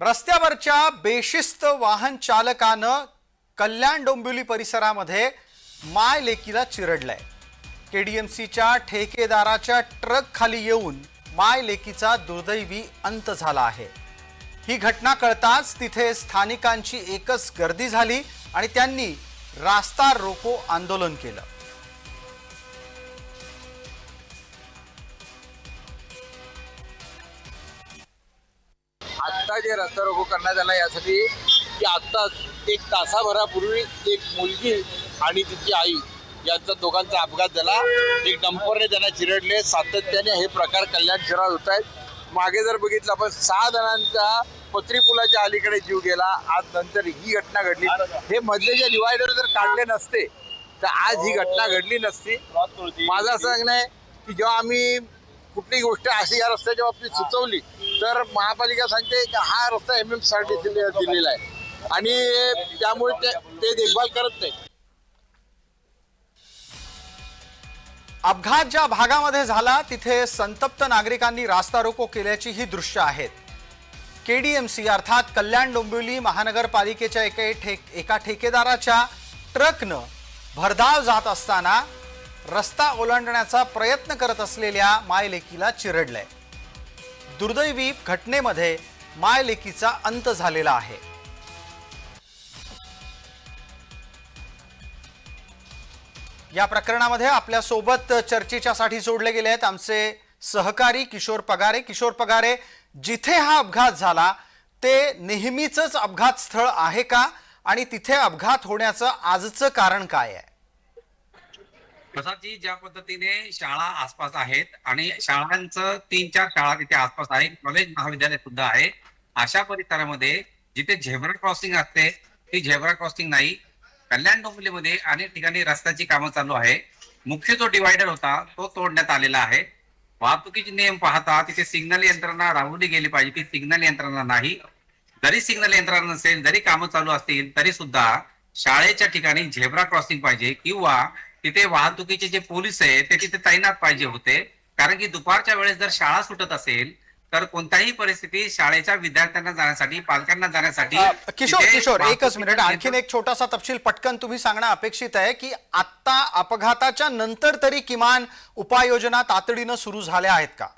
रस्त्यावरच्या बेशिस्त वाहन चालकानं कल्याण डोंबिवली परिसरामध्ये माय लेकीला चिरडलंय. केडीएमसीच्या ठेकेदाराच्या ट्रक खाली येऊन माय लेकीचा दुर्दैवी अंत झाला आहे. ही घटना कळताच तिथे स्थानिकांची एकच गर्दी झाली आणि त्यांनी रास्ता रोको आंदोलन केलं. आत्ता जे रस्ता रोको करण्यात आला यासाठी की आत्ता एक तासाभरापूर्वी एक मुलगी आणि तिची आई यांचा दोघांचा अपघात झाला. एक डंपरने त्यांना चिरडले. सातत्याने हे प्रकार कल्याण शहरात होत आहेत. मागे जर बघितलं आपण सहा जणांचा पत्री पुलाच्या अलीकडे जीव गेला. आज नंतर ही घटना घडली. हे मधले जे डिवायडर जर काढले नसते तर आज ही घटना घडली नसती. माझं असं सांगणं आहे की जेव्हा आम्ही कुठली गोष्ट अशी या रस्त्याच्या बाबतीत सुचवली तर महापालिका सांगते की हा रस्ता एम एमसाठी दिलेला आहे. आणि त्यामुळे ते ते देखभाल करत नाही. अपघात ज्या भागामध्ये झाला तिथे संतप्त नागरिकांनी रास्ता रोको केल्याची ही दृश्य आहेत. केडीएमसी अर्थात कल्याण डोंबिवली महानगरपालिकेच्या एका ठेक एका ठेकेदाराच्या ट्रकनं भरधाव जात असताना रस्ता ओलांडण्याचा प्रयत्न करत असलेल्या मायलेकीला चिरडलंय. दुर्दैवी घटनेमध्ये मायलेकीचा अंत झालेला आहे. या प्रकरणामध्ये आपल्यासोबत चर्चेच्यासाठी जोडले गेले आहेत आमचे सहकारी किशोर पगारे. किशोर पगारे जिथे हा अपघात झाला ते नेहमीच अपघात स्थळ आहे का? आणि तिथे अपघात होण्याचं आजचं कारण काय आहे? प्रसादजी ज्या पद्धतीने शाळा आसपास आहेत आणि शाळांचं तीन चार शाळा तिथे आसपास आहे कॉलेज महाविद्यालय सुद्धा आहे अशा परिसरामध्ये जिथे झेब्रा क्रॉसिंग असते ती झेब्रा क्रॉसिंग नाही कल्याण डोंबिवलीमध्ये अनेक ठिकाणी रस्त्याची कामं चालू आहे. मुख्य जो डिवायडर होता तो तोडण्यात आलेला आहे. वाहतुकीचे नियम पाहता तिथे सिग्नल यंत्रणा राबवली गेली पाहिजे ती सिग्नल यंत्रणा नाही. जरी सिग्नल यंत्रणा नसेल जरी कामं चालू असतील तरी सुद्धा शाळेच्या ठिकाणी झेब्रा क्रॉसिंग पाहिजे किंवा तिथे वाहतुकीचे जे पोलीस आहेत ते तिथे तैनात पाहिजे होते. कारण की दुपारच्या वेळेस जर शाळा सुटत असेल तर कोणत्याही परिस्थिती शाळेच्या विद्यार्थ्यांना जाण्यासाठी पालकांना जाण्यासाठी किशोर किशोर एकच मिनिट. आणखीन एक छोटासा तपशील पटकन तुम्ही सांगणं अपेक्षित आहे की आत्ता अपघाताच्या नंतर तरी किमान उपाययोजना तातडीनं सुरू झाल्या आहेत का?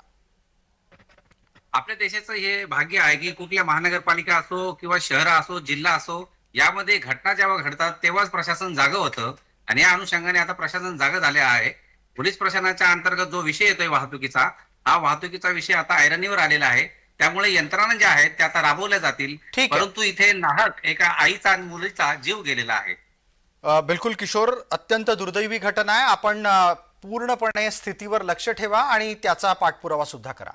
आपल्या देशाचं हे भाग्य आहे की कुठल्या महानगरपालिका असो किंवा शहर असो जिल्हा असो यामध्ये घटना जेव्हा घडतात तेव्हाच प्रशासन जागं होतं. आणि या अनुषंगाने आता प्रशासन जागं झाले आहे. पोलीस प्रशासनाच्या अंतर्गत जो विषय येतोय वाहतुकीचा हा वाहतुकीचा विषय आता ऐरणीवर आलेला आहे. त्यामुळे यंत्रणा ज्या आहेत त्या आता राबवल्या जातील. परंतु इथे नाहक एका आईचा आणि मुलीचा जीव गेलेला आहे. बिलकुल किशोर अत्यंत दुर्दैवी घटना आहे. आपण पूर्णपणे स्थितीवर लक्ष ठेवा आणि त्याचा पाठपुरावा सुद्धा करा.